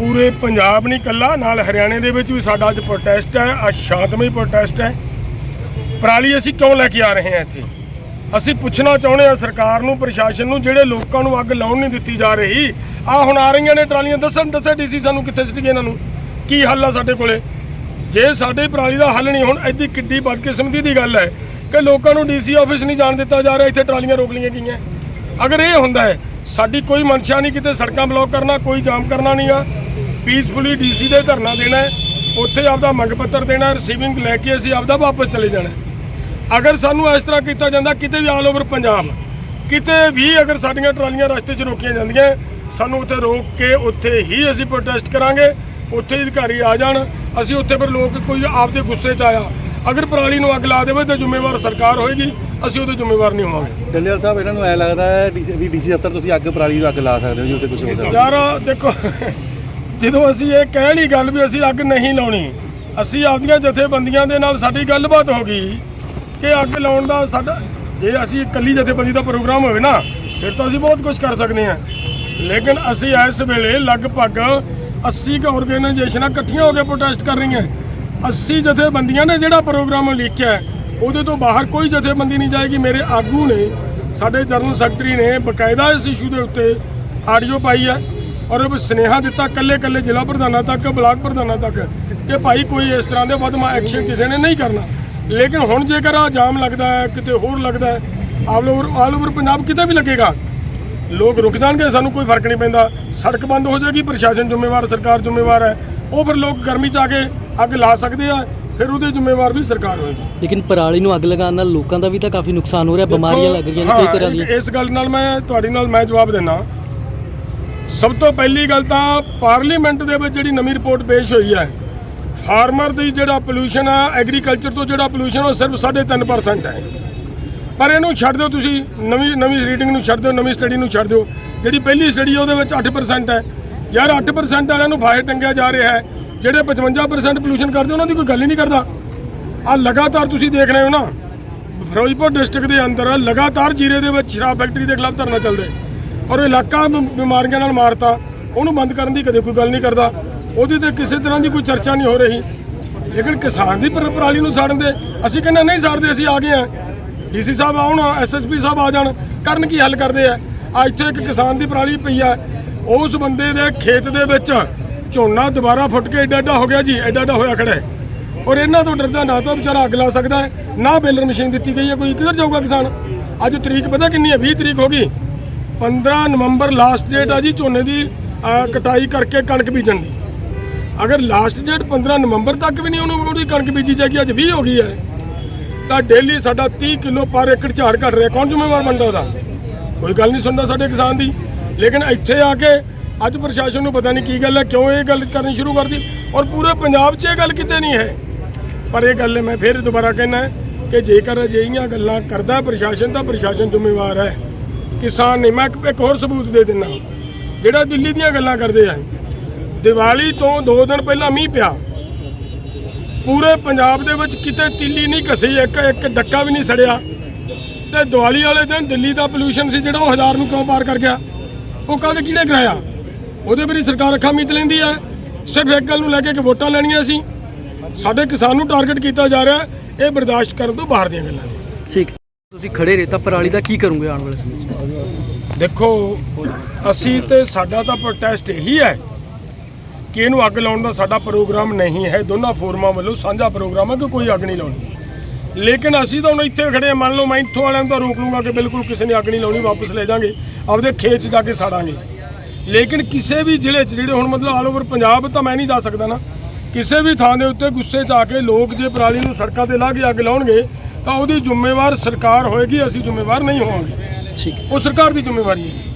ਪੂਰੇ ਪੰਜਾਬ ਨਹੀਂ ਕੱਲਾ, ਨਾਲ ਹਰਿਆਣੇ ਦੇ ਵਿੱਚ ਵੀ ਸਾਡਾ ਅੱਜ ਪ੍ਰੋਟੈਸਟ ਹੈ, ਅੱਜ ਸ਼ਾਂਤਮਈ ਪ੍ਰੋਟੈਸਟ ਹੈ। ਪਰਾਲੀ ਅਸੀਂ ਕਿਉਂ ਲੈ ਕੇ ਆ ਰਹੇ ਹਾਂ ਇੱਥੇ? ਅਸੀਂ ਪੁੱਛਣਾ ਚਾਹੁੰਦੇ ਹਾਂ ਸਰਕਾਰ ਨੂੰ, ਪ੍ਰਸ਼ਾਸਨ ਨੂੰ, ਜਿਹੜੇ ਲੋਕਾਂ ਨੂੰ ਅੱਗ ਲਾਉਣ ਨਹੀਂ ਦਿੱਤੀ ਜਾ ਰਹੀ। ਆ ਹੁਣ ਆ ਰਹੀਆਂ ਨੇ ਟਰਾਲੀਆਂ, ਦੱਸਣ ਦੱਸੇ ਡੀਸੀ ਸਾਨੂੰ ਕਿੱਥੇ ਸਿੱਟ ਗਏ ਇਹਨਾਂ ਨੂੰ? ਕੀ ਹੱਲ ਆ ਸਾਡੇ ਕੋਲੇ? ਜੇ ਸਾਡੇ ਪਰਾਲੀ ਦਾ ਹੱਲ ਨਹੀਂ, ਹੁਣ ਐਡੀ ਕਿੱਡੀ ਬਦਕਿਸਮਤੀ ਦੀ ਗੱਲ ਹੈ ਕਿ ਲੋਕਾਂ ਨੂੰ ਡੀਸੀ ਆਫਿਸ ਨਹੀਂ ਜਾਣ ਦਿੱਤਾ ਜਾ ਰਿਹਾ, ਇੱਥੇ ਟਰਾਲੀਆਂ ਰੋਕ ਲਈਆਂ ਗਈਆਂ। ਅਗਰ ਇਹ ਹੁੰਦਾ ਹੈ, ਸਾਡੀ ਕੋਈ ਮਨਸ਼ਾ ਨਹੀਂ ਕਿਤੇ ਸੜਕਾਂ ਬਲੌਕ ਕਰਨਾ, ਕੋਈ ਜਾਮ ਕਰਨਾ ਨਹੀਂਗਾ ਪੀਸਫੁਲੀ ਡੀਸੀ ਦੇ ਧਰਨਾ ਦੇਣਾ ਹੈ ਉੱਥੇ ਆਪਦਾ ਮੰਗ ਪੱਤਰ ਦੇਣਾ ਰਿਸੀਵਿੰਗ ਲੈ ਕੇ ਅਸੀਂ ਆਪਦਾ ਵਾਪਸ ਚਲੇ ਜਾਣਾ। ਅਗਰ ਸਾਨੂੰ ਇਸ ਤਰ੍ਹਾਂ ਕੀਤਾ ਜਾਂਦਾ ਕਿਤੇ ਵੀ ਆਲ ਓਵਰ ਪੰਜਾਬ ਕਿਤੇ ਵੀ ਅਗਰ ਸਾਡੀਆਂ ਟਰਾਲੀਆਂ ਰਸਤੇ 'ਚ ਰੋਕੀਆਂ ਜਾਂਦੀਆਂ ਸਾਨੂੰ ਉੱਥੇ ਰੋਕ ਕੇ ਉੱਥੇ ਹੀ ਅਸੀਂ ਪ੍ਰੋਟੈਸਟ ਕਰਾਂਗੇ ਉੱਥੇ ਹੀ ਅਧਿਕਾਰੀ ਆ ਜਾਣ ਅਸੀਂ ਉੱਥੇ ਫਿਰ ਲੋਕ ਕੋਈ ਆਪਦੇ ਗੁੱਸੇ 'ਚ ਆਇਆ ਅਗਰ ਪਰਾਲੀ ਨੂੰ ਅੱਗ ਲਾ ਦੇਵੇ ਤਾਂ ਜ਼ਿੰਮੇਵਾਰ ਸਰਕਾਰ ਹੋਏਗੀ ਅਸੀਂ ਉਹਦੇ ਜ਼ਿੰਮੇਵਾਰ ਨਹੀਂ ਹੋਵਾਂਗੇ ਡੱਲੇਵਾਲ ਸਾਹਿਬ ਇਹਨਾਂ ਨੂੰ ਐ ਲੱਗਦਾ ਹੈ ਵੀ ਡੀਸੀ ਦਫ਼ਤਰ ਤੁਸੀਂ ਅੱਗ ਪਰਾਲੀ ਨੂੰ ਅੱਗ ਲਾ ਸਕਦੇ ਹੋ ਜੀ ਉੱਥੇ ਕੁਝ ਹੋ ਸਕਦਾ ਯਾਰ ਦੇਖੋ ਜਦੋਂ ਅਸੀਂ ਇਹ ਕਹਿ ਲਈ ਗੱਲ ਵੀ ਅਸੀਂ ਅੱਗ ਨਹੀਂ ਲਾਉਣੀ, ਅਸੀਂ ਆਪਦੀਆਂ ਜਥੇਬੰਦੀਆਂ ਦੇ ਨਾਲ ਸਾਡੀ ਗੱਲਬਾਤ ਹੋ ਗਈ ਕਿ ਅੱਗ ਲਾਉਣ ਦਾ ਸਾਡਾ, ਜੇ ਅਸੀਂ ਇਕੱਲੀ ਜਥੇਬੰਦੀ ਦਾ ਪ੍ਰੋਗਰਾਮ ਹੋਵੇ ਨਾ, ਫਿਰ ਤਾਂ ਅਸੀਂ ਬਹੁਤ ਕੁਝ ਕਰ ਸਕਦੇ ਹਾਂ। ਲੇਕਿਨ ਅਸੀਂ ਇਸ ਵੇਲੇ ਲਗਭਗ 80 ਕ ਆਰਗੇਨਾਈਜੇਸ਼ਨਾਂ ਇਕੱਠੀਆਂ ਹੋ ਕੇ ਪ੍ਰੋਟੈਸਟ ਕਰ ਰਹੀਆਂ। 80 ਜਥੇਬੰਦੀਆਂ ਨੇ ਜਿਹੜਾ ਪ੍ਰੋਗਰਾਮ ਲਿਖਿਆ ਉਹਦੇ ਤੋਂ ਬਾਹਰ ਕੋਈ ਜਥੇਬੰਦੀ ਨਹੀਂ ਜਾਏਗੀ। ਮੇਰੇ ਆਗੂ ਨੇ, ਸਾਡੇ ਜਨਰਲ ਸੈਕਟਰੀ ਨੇ ਬਕਾਇਦਾ ਇਸ ਇਸ਼ੂ ਦੇ ਉੱਤੇ ਆਡੀਓ ਪਾਈ ਹੈ। ਔਰ ਉਹ ਸੁਨੇਹਾ ਦਿੱਤਾ ਕੱਲੇ ਕੱਲੇ ਜ਼ਿਲ੍ਹਾ ਪ੍ਰਧਾਨਾਂ ਤੱਕ ਬਲਾਕ ਪ੍ਰਧਾਨਾਂ ਤੱਕ ਕਿ ਭਾਈ ਕੋਈ ਇਸ ਤਰ੍ਹਾਂ ਦੇ ਵਧਮਾ ਐਕਸ਼ਨ ਕਿਸੇ ਨੇ ਨਹੀਂ ਕਰਨਾ। ਲੇਕਿਨ ਹੁਣ ਜੇਕਰ ਆ ਜਾਮ ਲੱਗਦਾ ਹੈ ਕਿਤੇ ਹੋਰ ਲੱਗਦਾ ਹੈ all over all over Punjab ਕਿਤੇ ਵੀ ਲੱਗੇਗਾ ਲੋਕ ਰੁਕ ਜਾਣਗੇ ਸਾਨੂੰ ਕੋਈ ਫ਼ਰਕ ਨਹੀਂ ਪੈਂਦਾ। ਸੜਕ ਬੰਦ ਹੋ ਜਾਏਗੀ ਪ੍ਰਸ਼ਾਸਨ ਜ਼ਿੰਮੇਵਾਰ ਸਰਕਾਰ ਜ਼ਿੰਮੇਵਾਰ ਹੈ। ਉਹ ਫਿਰ ਲੋਕ ਗਰਮੀ ਚ ਆ ਕੇ ਅੱਗ ਲਾ ਸਕਦੇ ਆ ਫਿਰ ਉਹਦੇ ਜ਼ਿੰਮੇਵਾਰ ਵੀ ਸਰਕਾਰ ਹੋਏਗੀ। ਲੇਕਿਨ ਪਰਾਲੀ ਨੂੰ ਅੱਗ ਲਗਾਉਣ ਨਾਲ ਲੋਕਾਂ ਦਾ ਵੀ ਤਾਂ ਕਾਫੀ ਨੁਕਸਾਨ ਹੋ ਰਿਹਾ ਬਿਮਾਰੀਆਂ ਲੱਗ ਰਹੀਆਂ ਨੇ ਕਈ ਤਰ੍ਹਾਂ ਦੀਆਂ। ਇਸ ਗੱਲ ਨਾਲ ਮੈਂ ਤੁਹਾਡੇ ਨਾਲ ਮੈਂ ਜਵਾਬ ਦਿੰਦਾ। ਸਭ ਤੋਂ ਪਹਿਲੀ ਗੱਲ ਤਾਂ ਪਾਰਲੀਮੈਂਟ ਦੇ ਵਿੱਚ ਜਿਹੜੀ ਨਵੀਂ ਰਿਪੋਰਟ ਪੇਸ਼ ਹੋਈ ਹੈ, ਫਾਰਮਰ ਦੀ ਜਿਹੜਾ ਪੋਲੂਸ਼ਨ ਆ ਐਗਰੀਕਲਚਰ ਤੋਂ ਜਿਹੜਾ ਪੋਲੂਸ਼ਨ ਉਹ ਸਿਰਫ 3.5% ਹੈ। ਪਰ ਇਹਨੂੰ ਛੱਡ ਦਿਓ ਤੁਸੀਂ, ਨਵੀਂ ਨਵੀਂ ਰੀਡਿੰਗ ਨੂੰ ਛੱਡ ਦਿਓ, ਨਵੀਂ ਸਟੱਡੀ ਨੂੰ ਛੱਡ ਦਿਓ। ਜਿਹੜੀ ਪਹਿਲੀ ਸਟੱਡੀ ਉਹਦੇ ਵਿੱਚ 8% ਹੈ। ਯਾਰ 8% ਵਾਲਿਆਂ ਨੂੰ ਫਾਇਰ ਟੰਗਿਆ ਜਾ ਰਿਹਾ ਹੈ। ਜਿਹੜੇ 55% ਪੋਲੂਸ਼ਨ ਕਰਦੇ, ਉਹਨਾਂ ਦੀ ਕੋਈ ਗੱਲ ਹੀ ਨਹੀਂ ਕਰਦਾ। ਆ ਲਗਾਤਾਰ ਤੁਸੀਂ ਦੇਖ ਰਹੇ ਹੋ ਨਾ, ਫਿਰੋਜ਼ਪੁਰ ਡਿਸਟ੍ਰਿਕਟ ਦੇ ਅੰਦਰ ਲਗਾਤਾਰ ਜੀਰੇ ਦੇ ਵਿੱਚ ਸ਼ਰਾਬ ਫੈਕਟਰੀ ਦੇ ਖਿਲਾਫ ਧਰਨਾ ਚੱਲਦਾ ਹੈ। ਔਰ ਇਲਾਕਾ ਬਿਮਾਰੀਆਂ ਨਾਲ ਮਾਰਤਾ। ਉਹਨੂੰ ਬੰਦ ਕਰਨ ਦੀ ਕਦੇ ਕੋਈ ਗੱਲ ਨਹੀਂ ਕਰਦਾ। ਉਹਦੇ ਤੇ ਕਿਸੇ ਤਰ੍ਹਾਂ ਦੀ ਕੋਈ ਚਰਚਾ ਨਹੀਂ ਹੋ ਰਹੀ। ਲੇਕਿਨ ਕਿਸਾਨ ਦੀ ਪਰਾਲੀ ਨੂੰ ਸਾੜਨ ਦੇ ਅਸੀਂ ਕਹਿੰਦੇ ਨਹੀਂ ਸਾੜਦੇ, ਅਸੀਂ ਆ ਗਏ ਆ ਡੀਸੀ ਸਾਹਿਬ ਆਉਣ ਐਸਐਸਪੀ ਸਾਹਿਬ ਆ ਜਾਣ, ਕਰਨ ਕੀ ਹੱਲ ਕਰਦੇ ਆ? ਆ ਇੱਥੇ ਇੱਕ ਕਿਸਾਨ ਦੀ ਪਰਾਲੀ ਪਈ ਆ। ਉਸ ਬੰਦੇ ਦੇ ਖੇਤ ਦੇ ਵਿੱਚ ਝੋਨਾ ਦੁਬਾਰਾ ਫੁੱਟ ਕੇ ਏਡਾ ਏਡਾ ਹੋ ਗਿਆ ਜੀ, ਏਡਾ ਏਡਾ ਹੋਇਆ ਖੜਾ ਔਰ ਇਹਨਾਂ ਤੋਂ ਡਰਦਾ ਨਾ ਤਾਂ ਵਿਚਾਰਾ ਅੱਗ ਲਾ ਸਕਦਾ ਨਾ ਬੇਲਰ ਮਸ਼ੀਨ ਦਿੱਤੀ ਗਈ ਹੈ, ਕੋਈ ਕਿੱਧਰ ਜਾਊਗਾ ਕਿਸਾਨ? ਅੱਜ ਤਰੀਕ ਪਤਾ ਕਿੰਨੀ ਹੈ? 20 ਤਰੀਕ ਹੋ ਗਈ। 15 ਨਵੰਬਰ ਲਾਸਟ ਡੇਟ ਆ ਜੀ, ਝੋਨੇ ਦੀ ਕਟਾਈ ਕਰਕੇ ਕਣਕ ਬੀਜਣ ਦੀ। ਅਗਰ ਲਾਸਟ ਡੇਟ 15 ਨਵੰਬਰ ਤੱਕ ਵੀ ਨਹੀਂ ਉਹਨੂੰ ਉਹਦੀ ਕਣਕ ਬੀਜੀ ਜਾਏਗੀ, ਅੱਜ 20 ਹੋ ਗਈ ਹੈ, ਤਾਂ ਡੇਲੀ ਸਾਡਾ 30 ਕਿਲੋ ਪਰ ਏਕੜ ਝਾੜ ਘਟ ਰਿਹਾ। ਕੌਣ ਜ਼ਿੰਮੇਵਾਰ ਬਣਦਾ ਉਹਦਾ? ਕੋਈ ਗੱਲ ਨਹੀਂ ਸੁਣਦਾ ਸਾਡੇ ਕਿਸਾਨ ਦੀ। ਲੇਕਿਨ ਇੱਥੇ ਆ ਕੇ ਅੱਜ ਪ੍ਰਸ਼ਾਸਨ ਨੂੰ ਪਤਾ ਨਹੀਂ ਕੀ ਗੱਲ ਹੈ, ਕਿਉਂ ਇਹ ਗੱਲ ਕਰਨੀ ਸ਼ੁਰੂ ਕਰਦੀ? ਔਰ ਪੂਰੇ ਪੰਜਾਬ 'ਚ ਇਹ ਗੱਲ ਕਿਤੇ ਨਹੀਂ ਹੈ। ਪਰ ਇਹ ਗੱਲ ਮੈਂ ਫਿਰ ਦੁਬਾਰਾ ਕਹਿਣਾ ਕਿ ਜੇਕਰ ਅਜਿਹੀਆਂ ਗੱਲਾਂ ਕਰਦਾ ਪ੍ਰਸ਼ਾਸਨ, ਤਾਂ ਪ੍ਰਸ਼ਾਸਨ ਜ਼ਿੰਮੇਵਾਰ ਹੈ। ਕਿਸਾਨ ਨਹੀਂ। ਮੈਂ ਇੱਕ- ਹੋਰ ਸਬੂਤ ਦੇ ਦਿੰਦਾ ਜਿਹੜਾ ਦਿੱਲੀ ਦੀਆਂ ਗੱਲਾਂ ਕਰਦੇ ਆ। ਦੀਵਾਲੀ ਤੋਂ 2 ਦਿਨ ਪਹਿਲਾਂ ਮੀਂਹ ਪਿਆ। ਪੂਰੇ ਪੰਜਾਬ ਦੇ ਵਿੱਚ ਕਿਤੇ ਤਿੱਲੀ ਨਹੀਂ ਘਸੀ, ਇੱਕ ਇੱਕ ਡੱਕਾ ਵੀ ਨਹੀਂ ਸੜਿਆ। ਤੇ ਦੀਵਾਲੀ ਵਾਲੇ ਦਿਨ ਦਿੱਲੀ ਦਾ ਪੋਲੂਸ਼ਨ ਸੀ ਜਿਹੜਾ ਉਹ ਹਜ਼ਾਰ ਨੂੰ ਕਿਉਂ ਪਾਰ ਕਰ ਗਿਆ? ਉਹ ਕਾਹਦੇ ਕਿਹਨੇ ਕਰਾਇਆ? ਉਹਦੇ ਵੀ ਸਰਕਾਰ ਅੱਖਾਂ ਮੀਚ ਲੈਂਦੀ ਹੈ। ਸਿਰਫ ਇੱਕ ਗੱਲ ਨੂੰ ਲੈ ਕੇ ਕਿ ਵੋਟਾਂ ਲੈਣੀਆਂ ਸੀ। ਸਾਡੇ ਕਿਸਾਨ ਨੂੰ ਟਾਰਗੇਟ ਕੀਤਾ ਜਾ ਰਿਹਾ ਇਹ ਬਰਦਾਸ਼ਤ ਕਰਨ ਤੋਂ ਬਾਹਰ ਦੀਆਂ ਗੱਲਾਂ ਨੇ। ਠੀਕ। ਤੁਸੀਂ ਖੜੇ ਰਹੇ ਤਾਂ ਪਰਾਲੀ ਦਾ ਕੀ ਕਰੋਗੇ ਆਉਣ ਵਾਲੇ ਸਮੇਂ 'ਚ? ਦੇਖੋ, ਅਸੀਂ ਤੇ ਸਾਡਾ ਤਾਂ ਪ੍ਰੋਟੈਸਟ ਇਹੀ ਹੈ ਕਿ ਇਹਨੂੰ ਅੱਗ ਲਾਉਣ ਦਾ ਸਾਡਾ ਪ੍ਰੋਗਰਾਮ ਨਹੀਂ ਹੈ। ਦੋਨਾਂ ਫੋਰਮਾਂ ਵੱਲੋਂ ਸਾਂਝਾ ਪ੍ਰੋਗਰਾਮ ਹੈ ਕਿ ਕੋਈ ਅੱਗ ਨਹੀਂ ਲਾਉਣੀ। ਲੇਕਿਨ ਅਸੀਂ ਤਾਂ ਹੁਣ ਇੱਥੇ ਖੜੇ ਹਾਂ, ਮੰਨ ਲਓ ਮੈਂ ਇੱਥੋਂ ਵਾਲਿਆਂ ਨੂੰ ਤਾਂ ਰੋਕ ਲੂੰਗਾ ਕਿ ਬਿਲਕੁਲ ਕਿਸੇ ਨੇ ਅੱਗ ਨਹੀਂ ਲਾਉਣੀ, ਵਾਪਸ ਲੈ ਜਾਾਂਗੇ, ਆਪਦੇ ਖੇਤ 'ਚ ਜਾ ਕੇ ਸਾੜਾਂਗੇ। ਲੇਕਿਨ ਕਿਸੇ ਵੀ ਜ਼ਿਲ੍ਹੇ 'ਚ ਜਿਹੜੇ ਹੁਣ ਮਤਲਬ ਆਲ ਓਵਰ ਪੰਜਾਬ ਤਾਂ ਮੈਂ ਨਹੀਂ ਜਾ ਸਕਦਾ ਨਾ, ਕਿਸੇ ਵੀ ਥਾਂ ਦੇ ਉੱਤੇ ਗੁੱਸੇ 'ਚ ਆ ਕੇ ਲੋਕ ਜੇ ਪਰਾਲੀ ਨੂੰ ਸੜਕਾਂ ਤੇ ਲਾ ਕੇ ਅੱਗ ਲਾਉਣਗੇ ਤਾਂ ਉਹਦੀ ਜ਼ਿੰਮੇਵਾਰ ਸਰਕਾਰ ਹੋਏਗੀ ਅਸੀਂ ਜ਼ਿੰਮੇਵਾਰ ਨਹੀਂ ਹੋਵਾਂਗੇ। ਠੀਕ। ਉਹ ਸਰਕਾਰ ਦੀ ਜ਼ਿੰਮੇਵਾਰੀ ਹੈ।